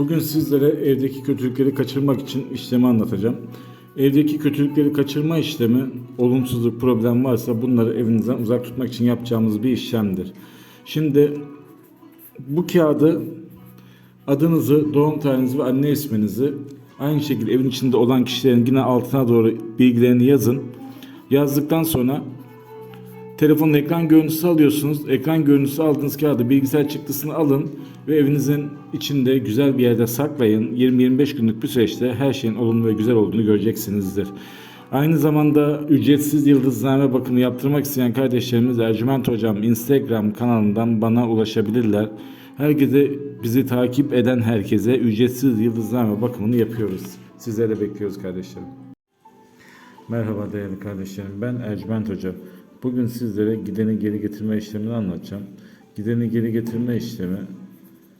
Bugün sizlere evdeki kötülükleri kaçırmak için işlemi anlatacağım. Evdeki kötülükleri kaçırma işlemi, olumsuzluk, problem varsa bunları evinizden uzak tutmak için yapacağımız bir işlemdir. Şimdi bu kağıdı adınızı, doğum tarihinizi ve anne isminizi aynı şekilde evin içinde olan kişilerin yine altına doğru bilgilerini yazın. Yazdıktan sonra Telefonun ekran görüntüsü alıyorsunuz. Ekran görüntüsü aldığınız kağıdı bilgisayar çıktısını alın ve evinizin içinde güzel bir yerde saklayın. 20-25 günlük bir süreçte her şeyin olumlu ve güzel olduğunu göreceksinizdir. Aynı zamanda ücretsiz yıldızname bakımı yaptırmak isteyen kardeşlerimiz Ercüment Hocam Instagram kanalından bana ulaşabilirler. Herkese bizi takip eden herkese ücretsiz yıldızname bakımını yapıyoruz. Sizleri bekliyoruz kardeşlerim. Merhaba değerli kardeşlerim. Ben Ercüment Hoca. Bugün sizlere gideni geri getirme işlemini anlatacağım. Gideni geri getirme işlemi